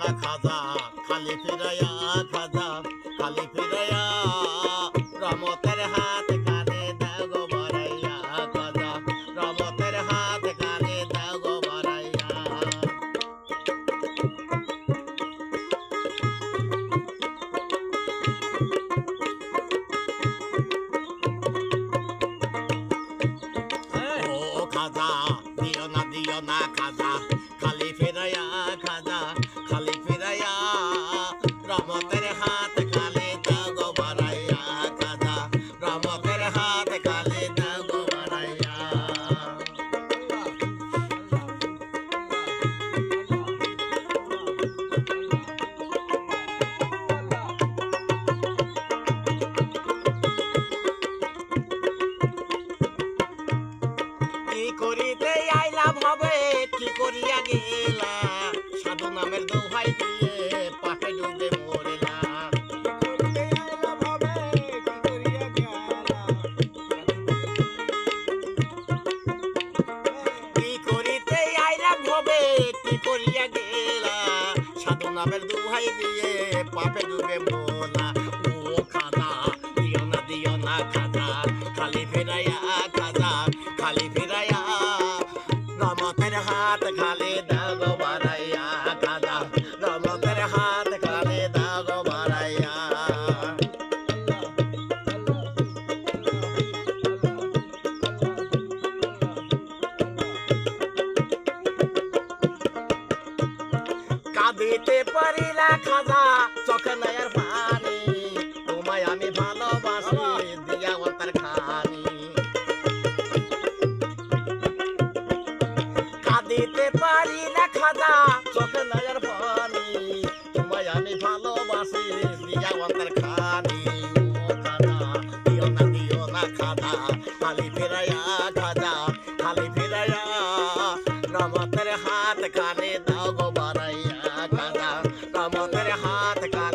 না খাজা, খালি ফিরাইয়া খাজা, খালি ফিরাইয়া রমতের হাত কানে দাও গো বাড়াইয়া খাজা, রমতের খাজা, দিও না দিও না খাজা, খালি ফিরাইয়া কি করিতে আইলাম হবে, কি করিয়া গেলা? সাধু নামের দোহাই দিয়ে পাপে ডুবে মরেলা কি করিতে আইলাম হবে, কি করিয়া গেলা? সাধু নামের দোহাই দিয়ে রমতের হাত খালি দাগ বাড়াইয়া খাদা রমতের হাত খালি দাগ বাড়াইয়া কাঁদিতে পারি না খাজা, চোখে নয়ের পানি পারি না খাজা। চোখে নজর পানি তোমায় আমি ভালোবাসি দিয়া অন্তর খানি। হাত কানে দাও গো বাড়াইয়া খাজা, রমতের হাত কানে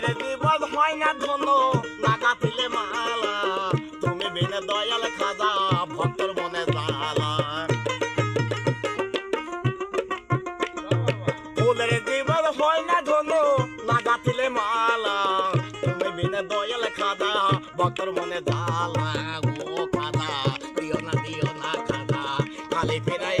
ফুলের বিপদ হয় না ধন লাগা দিলে মালা। তুমি বিনে দয়াল খাজা, ভক্তর মনে জালা ফুলের বিপদ হয় না ধন লাগা দিলে মালা। তুমি বিনে দয়াল খাজা, ভক্তর মনে জালা ও খাজা, দিও না দিও না খাজা। খালি ফিরাইয়া